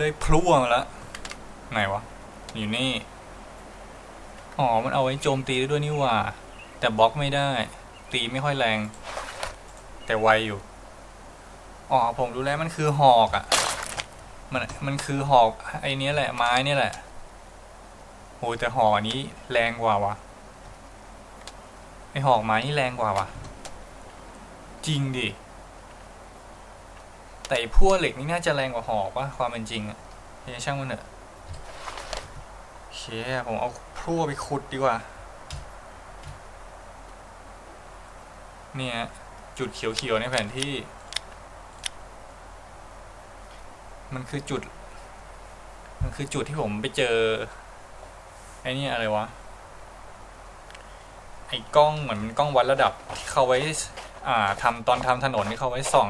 ได้พลั่วมาแล้วไหนวะ อยู่นี่ อ๋อ มันเอาไว้โจมตีได้ด้วยนี่ว่า แต่บล็อกไม่ได้ ตีไม่ค่อยแรง แต่ไวอยู่ อ๋อ ผมรู้แล้วมันคือหอกอะ่ะ มัน มันคือหอกไอ้นี้แหละไม้นี่แหละโอ้แต่หอกอันนี้แรงกว่าวะไอหอกไม้นี่แรงกว่าวะจริงดิ แต่พวกเหล็กนี่น่าจะแรงกว่าหอกวะความเป็นจริงอะเฮ้ยช่างมันเถอะโอเคผมเอาพลั่วไปขุดดีกว่า เนี่ย จุดเขียวๆในแผนที่ มันคือจุด มันคือจุดที่ผมไปเจอ ไอ้นี่อะไรวะ ไอ้กล้องเหมือนเป็นกล้องวัดระดับที่เขาไว้ อ่าทำตอนทำถนนที่เขาไว้ส่อง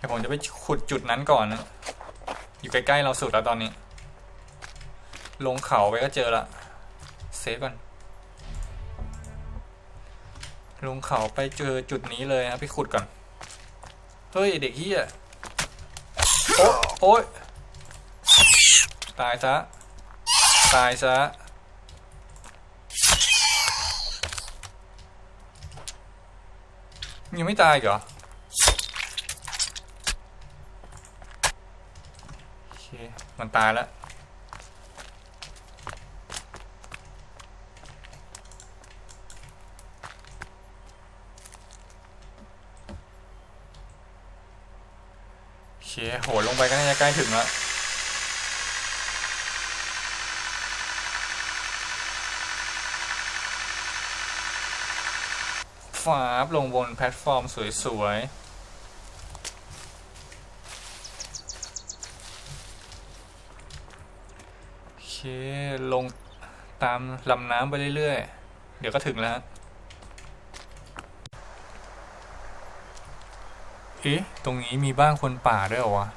ดี๋ยวผมจะไปขุดจุดนั้นก่อนนะอยู่ใกล้ๆเราสุดแล้วตอนนี้ ลงเขาไปก็เจอละเซฟก่อนลงเขาไปเจอจุดนี้เลยนะไปขุดก่อนเฮ้ยเด็กเฮียโอ๊ะโอ๊ยตายซะตายซะยังไม่ตายเหรอ มันตายแล้ว โอเค โหลงไปก็น่าจะใกล้ถึงแล้วฟาบลงบนแพลตฟอร์มสวยๆ โอเค ลงตามลำน้ำไปเรื่อยๆ เดี๋ยวก็ถึงแล้ว เอ๊ะ ตรงนี้มีบ้านคนป่าด้วยเหรอวะ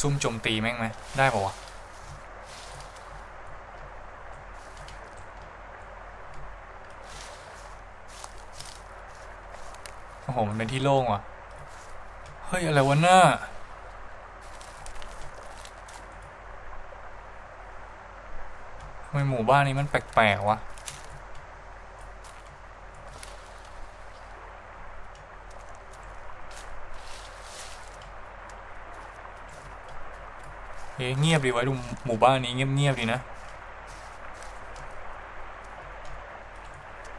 ซุ่มโจมตีแม่งไหม ได้ปะวะโอ้โห มันเป็นที่โล่งว่ะ เฮ้ย อะไรวะหน้า ทำไมหมู่บ้านนี้มันแปลกๆวะ เฮ้ยเงียบดีไว้ดูหมู่บ้านนี้เงียบๆดีนะ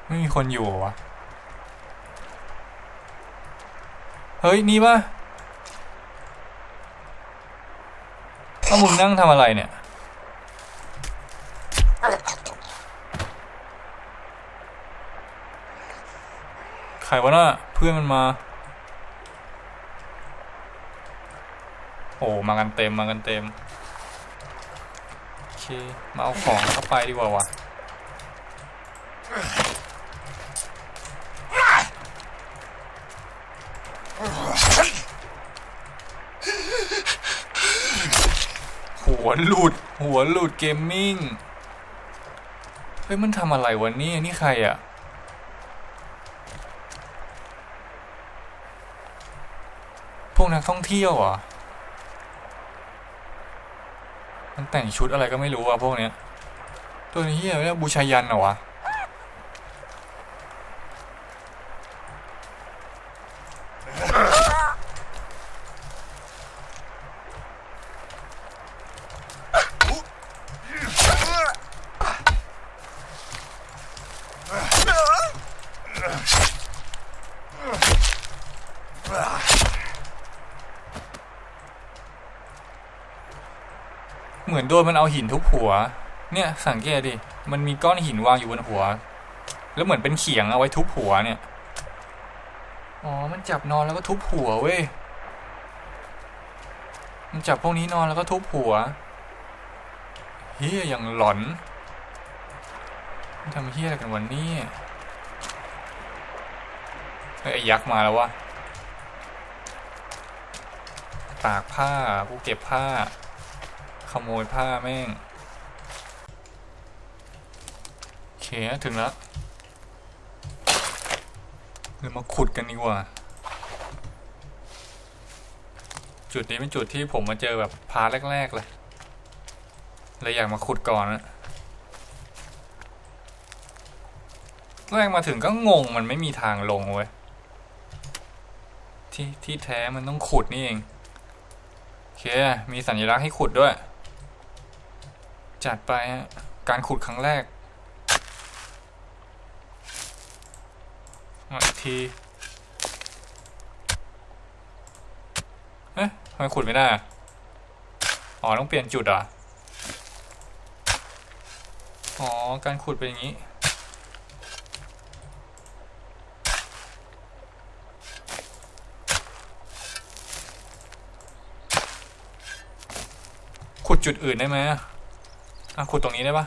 ไม่มีคนอยู่วะเฮ้ย นี่ปะ เอามึงนั่งทำอะไรเนี่ย ใครวะน่ะเพื่อนมันมา โอ้ มากันเต็ม มากันเต็ม โอเค มาเอาของเข้าไปดีกว่าวะ หลุด หัวหลุดเกมมิ่ง เฮ้ย มันทำอะไรวะนี่นี่ใครอะพวกนักท่องเที่ยวอะ มันแต่งชุดอะไรก็ไม่รู้อะพวกเนี้ย ตัวนี้เฮียเนี่ยบูชายันเหรอวะ เหมือนโดนมันเอาหินทุบหัว เนี่ยสังเกตดิ มันมีก้อนหินวางอยู่บนหัว แล้วเหมือนเป็นเขียงเอาไว้ทุบหัวเนี่ย อ๋อ มันจับนอนแล้วก็ทุบหัวเว้ย มันจับพวกนี้นอนแล้วก็ทุบหัว เฮียอย่างหลอนทำเฮียอะไรกันวันนี้ไอ้ยักษ์มาแล้ววะตากผ้า กูเก็บผ้า ขโมยผ้าแม่งโอเคถึงแล้วเรามาขุดกันดีกว่า จุดนี้เป็นจุดที่ผมมาเจอแบบพาแรก ๆ เลยเลยอยากมาขุดก่อนนะแรกมาถึงก็งงมันไม่มีทางลงเว้ยที่ที่แท้มันต้องขุดนี่เองโอเค มีสัญลักษณ์ให้ขุดด้วย จัดไปฮะการขุดครั้งแรกมาอีกทีเอ๊ะทำไมขุดไม่ได้อะอ๋อ ต้องเปลี่ยนจุดอะ อ๋อ การขุดเป็นอย่างนี้ขุดจุดอื่นได้ไหม อะอะขุดตรงนี้ได้ปะ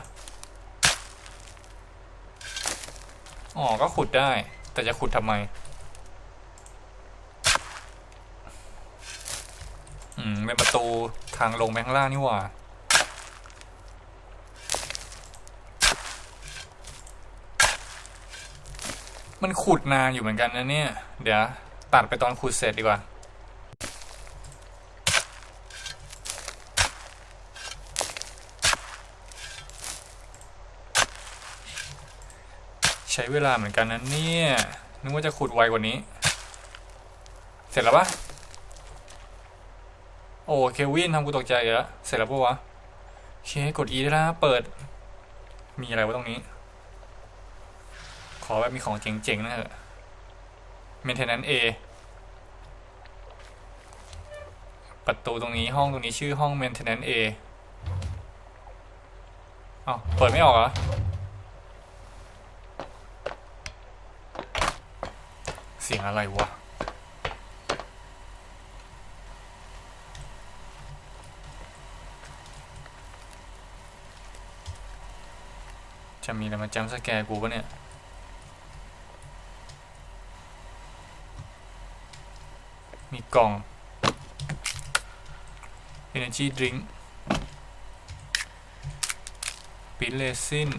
อ๋อ ก็ขุดได้ แต่จะขุดทำไม อืม เป็นประตูทางลงไปข้างล่างนี่หว่า มันขุดนานอยู่เหมือนกันนะเนี่ย เดี๋ยว ตัดไปตอนขุดเสร็จดีกว่า ใช้เวลาเหมือนกันนะเนี่ยนึกว่าจะขุดไวกว่านี้ เสร็จแล้วปะโอ้เควินทำกูตกใจเลยละเสร็จแล้วปะวะโอเคกด E ได้แล้วเปิด มีอะไรวะตรงนี้ ขอแบบมีของเจ๋งๆนะเถอะ maintenance A ประตูตรงนี้ห้องตรงนี้ชื่อห้อง maintenance A อ้าวเปิดไม่ออกเหรอ เสียงอะไรวะ จะมีอะไรมาจำสแกร์กูปะเนี่ยมีกล่อง Energy Drink ปิ้นเลซิน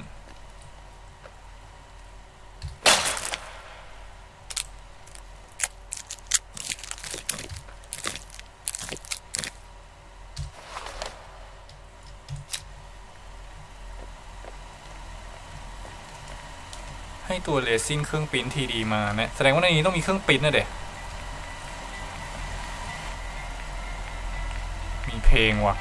ตัวเลซิ่งเครื่องปิ้นทีดีมานะแสดงว่าในนี้ต้องมีเครื่องปิ้นนะเด็กมีเพลงว่ะ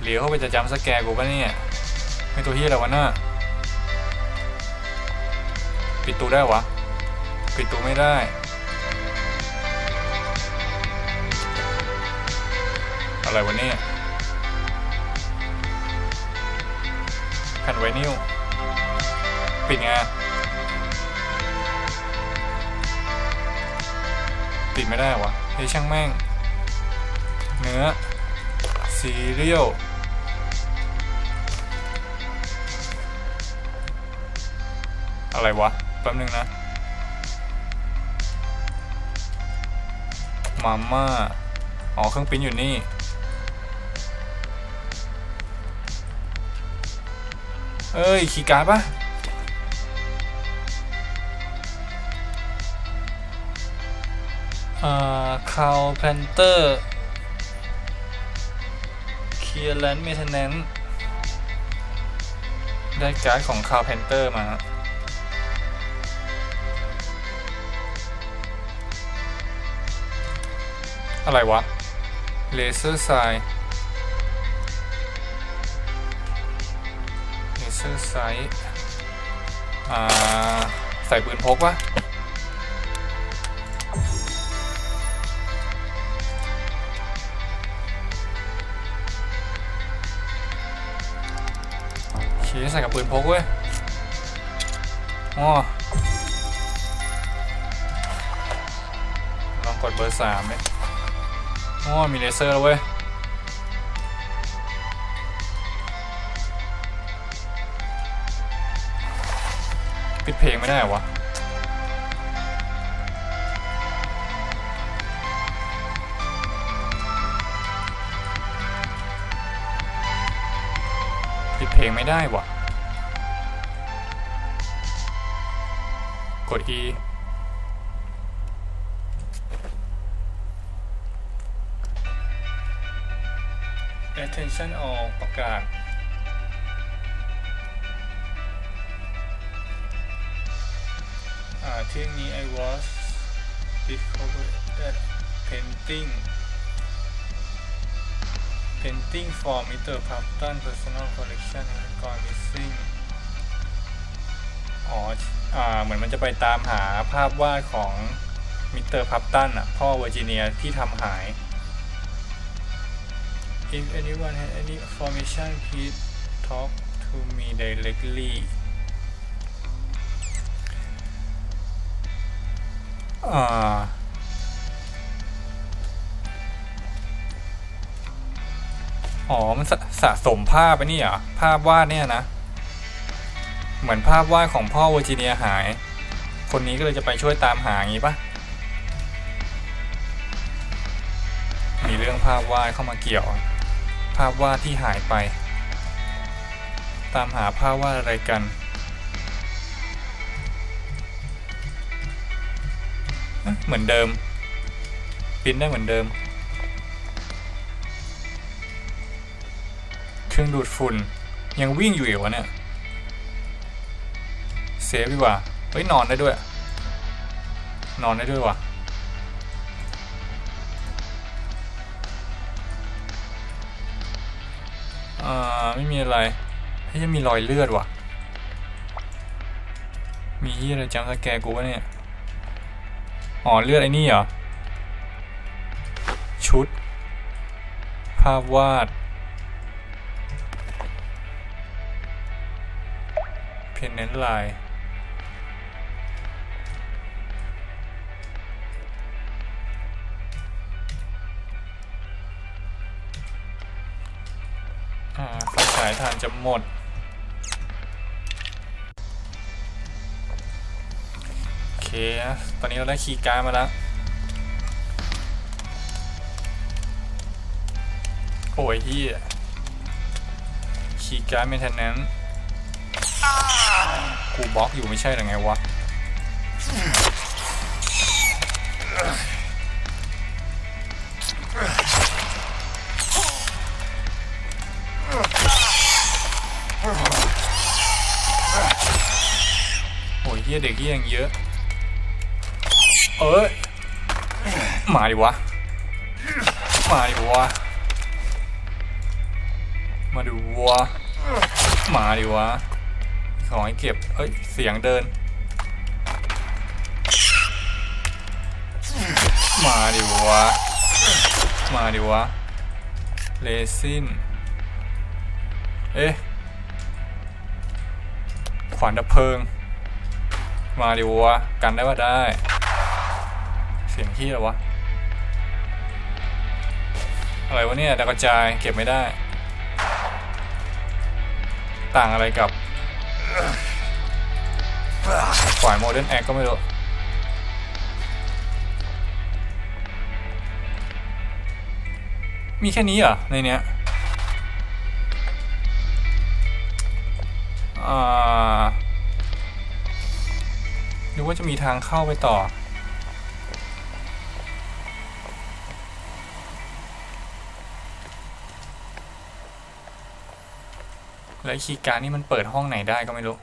เหลียวเข้าไปจะจำสแกร์กูปะเนี่ยไม่ตัวเฮียอะไรวะน่าปิดตูได้วะ ปิดตูไม่ได้ อะไรวะเนี่ย แผ่นไวนิลปิดไงปิดไม่ได้วะเฮ้ยช่างแม่ง เนื้อซีเรียลอะไรวะ แป๊บนึงนะ มาม่า อ๋อ เครื่องปิ้นอยู่นี่ เอ้ยคีย์การ์ดปะอ่าคาวแพนเตอร์เคลียร์แลนด์เมทแนนได้การ์ดของคาวแพนเตอร์มาอะไรวะเลเซอร์ไซเอร์ไซอ่ใส่ปืนพกวะโอเคใส่กับปืนพกเว้ยอ๋อลองกดเบอร์สามเลยอ๋อมีเลเซอร์แล้วเว้ย ปิดเพลงไม่ได้เหรอวะลงไม่ได้วะกด E attention all ประกาศ อ่าเที่นี้ I was discovered that painting painting for Mr. Papton personal collection has gone missing อ๋ออ่าเหมือนมันจะไปตามหาภาพวาดของมิสเตอร์พับตันอะพ่อเวอร์จิเนียที่ทำหาย If anyone has any information please talk to me directly อ่าอ๋อ มันสะสะสมภาพไปนี่เหรอ ภาพวาดเนี่ยนะ เหมือนภาพวาดของพ่อเวอร์จิเนียหาย คนนี้ก็เลยจะไปช่วยตามหาอย่างงี้ปะมีเรื่องภาพวาดเข้ามาเกี่ยว ภาพวาดที่หายไป ตามหาภาพวาดอะไรกัน เหมือนเดิมปิ้นได้เหมือนเดิม เครื่องดูดฝุ่น ยังวิ่งอยู่อีกวะเนี่ย เซฟดีกว่า เฮ้ย นอนได้ด้วย นอนได้ด้วยวะอ่า ไม่มีอะไรเฮ้ยยังมีรอยเลือดว่ะ มีที่อะไรจังสแกกูวะเนี่ย อ๋อเลือดไอ้นี่เหรอ ชุด ภาพวาด เพนเน้นลน์อ่าไฟฉายทานจะหมด ตอนนี้เราได้คีย์การ์ดมาแล้ว โอ้ยที่คีย์การ์ดเมนเทนแนนกูบล็อกอยู่ไม่ใช่หรือไงวะ โอ้ยเฮียเด็กเฮียยังเยอะ เอ้ยมาดิวะมาดิวะมาดูวะมาดิวะของให้เก็บเอ้ยเสียงเดิน มาดิวะมาดิวะเลซินเอ๊ะขวานดับเพลิง มาดิวะกันได้ว่าได้ เสียงที่อะไรวะ อะไรวะเนี่ยดาวกระจายเก็บไม่ได้ ต่างอะไรกับฝ่ายโมเดิร์นแอคก็ไม่รู้มีแค่นี้เหรอ ในเนี้ยอ่าหรือว่าจะมีทางเข้าไปต่อ ไอ้คีย์การ์ดนี่มันเปิดห้องไหนได้ก็ไม่รู้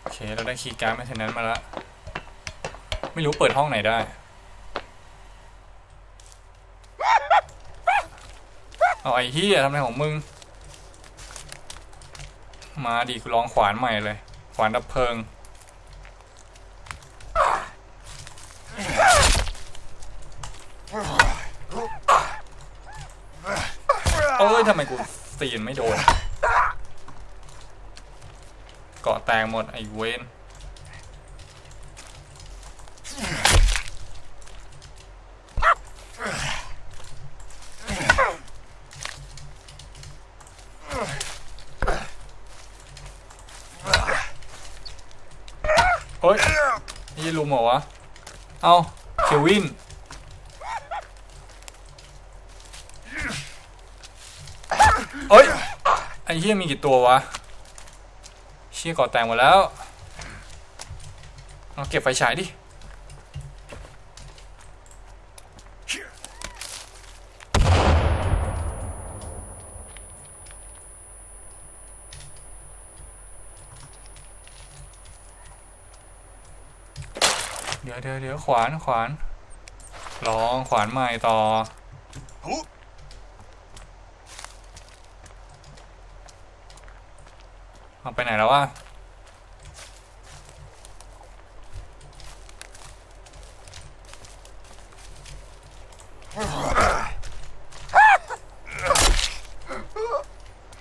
โอเค เราได้คีย์การ์ดมาเท่านั้นมาแล้วไม่รู้เปิดห้องไหนได้ เอาไอ้เฮียทำอะไรของมึง มาดิกูลองขวานใหม่เลย ขวานดับเพลิง อ้ยทำไมกูตีนไม่โดน เกาะแตงหมดไอ้เวนเฮ้ย นี่ลุมเหรอวะ เอาเควิน เอ้ยไอ้เหี้ยมีกี่ตัววะเชี่ยก่อแตกหมดแล้วเอาเก็บไฟฉายดิเดี๋ยวเดี๋ยวเดี๋ยวขวานขวานลองขวานใหม่ต่อ เอาไปไหนแล้ววะ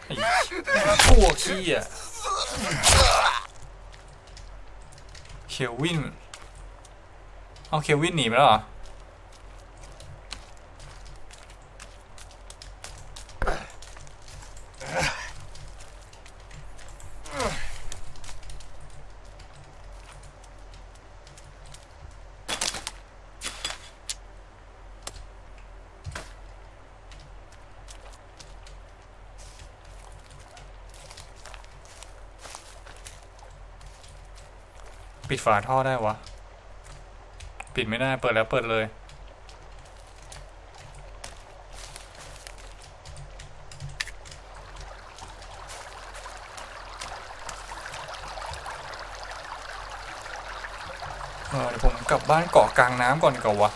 ไอ้พวกขี้อะเควิน เอาเควินหนีไปแล้วเหรอ ปิดฝาท่อได้วะ ปิดไม่ได้ เปิดแล้วเปิดเลยเออเดี๋ยวผมกลับบ้านเกาะกลางน้ำก่อนดีกว่าวะ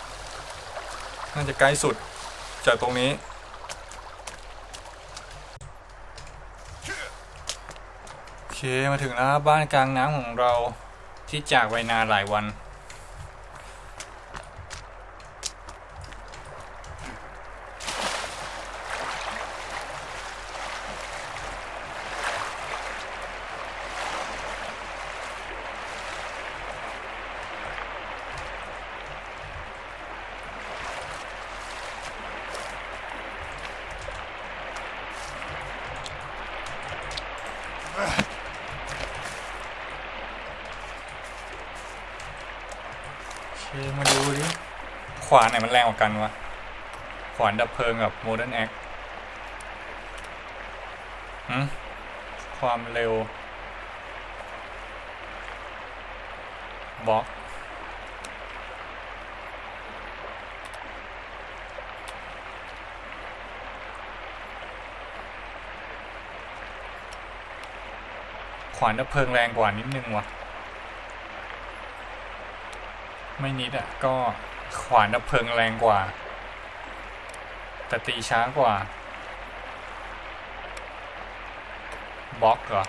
น่าจะใกล้สุดจากตรงนี้โอเค มาถึงแล้วบ้านกลางน้ำของเรา ที่จากไปนานหลายวัน โอเค มาดูดิ ขวานไหนมันแรงกว่ากันวะ ขวานดับเพลิงกับโมเดิร์นแอคความเร็วบล็อกขวานดับเพลิงแรงกว่านิดนึงวะ ไม่นิดอะ ก็ ขวานดับเพลิงแรงกว่า แต่ตีช้ากว่าบล็อกเหรอ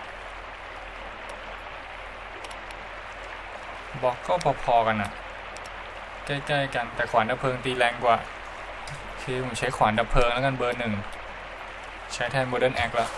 บล็อกก็พอๆกันอะใกล้ๆกันแต่ขวานดับเพลิงตีแรงกว่าคือผมใช้ขวานดับเพลิงแล้วกันเบอร์หนึ่งใช้แทนโมเดิร์นแอคละ